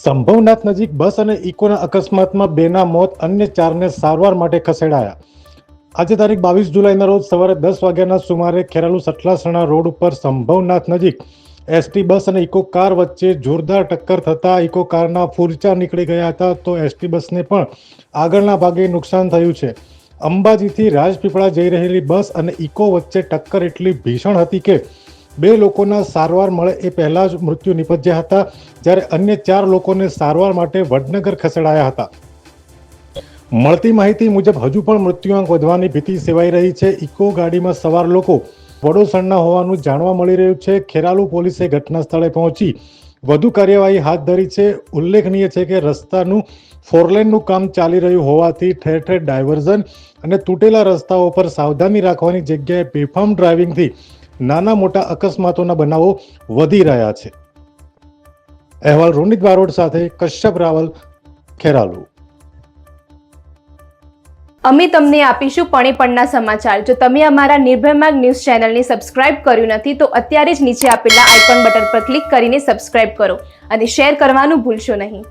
સંભવનાથ નજીક બસ અને ઇકોના અકસ્માતમાં બેના મોત અન્ય ચારને સારવાર માટે ખસેડાયા. આજે તારીખ બાવીસ જુલાઈના રોજ સવારે દસ વાગ્યાના સુમારે ખેરાલુ સટલાસણા રોડ ઉપર સંભવનાથ નજીક એસટી બસ અને ઇકો કાર વચ્ચે જોરદાર ટક્કર થતાં ઇકો કારના ફૂરચા નીકળી ગયા હતા તો એસટી બસને પણ આગળના ભાગે નુકસાન થયું છે. અંબાજીથી રાજપીપળા જઈ રહેલી બસ અને ઇકો વચ્ચે ટક્કર એટલી ભીષણ હતી કે બે લોકોના સારવાર મળે એ પહેલા જ મૃત્યુ નિપજ્યા હતા, જ્યારે અન્ય ચાર લોકોને સારવાર માટે વડનગર ખસેડાયા હતા. મળતી માહિતી મુજબ હજુ પણ મૃત્યુઆંક વધવાની ભીતિ સેવાઈ રહી છે. ઇકો ગાડીમાં સવાર લોકો વડોસણના હોવાનું જાણવા મળી રહ્યું છે. ખેરાલુ પોલીસે ઘટના સ્થળે પહોંચી વધુ કાર્યવાહી હાથ ધરી છે. ઉલ્લેખનીય છે કે રસ્તાનું ફોરલેનનું કામ ચાલી રહ્યું હોવાથી ઠેર ઠેર ડાયવર્ઝન અને તૂટેલા રસ્તાઓ પર સાવધાની રાખવાની જગ્યાએ બેફામ ડ્રાઇવિંગથી નાના મોટા અકસ્માતોના બનાવો વધી રહ્યા છે. અહેવાલ રોનિત બારોડ સાથે કશ્યપ રાવલ, ખેરાલુ. અમે તમને આપીશું પણે પણના સમાચાર. જો તમે અમારા નિર્ભય ન્યૂઝ ચેનલને સબસ્ક્રાઇબ કર્યું નથી, તો અત્યારે જ નીચે આપેલા આઇકોન બટન પર ક્લિક કરીને સબસ્ક્રાઇબ કરો અને શેર કરવાનું ભૂલશો નહીં.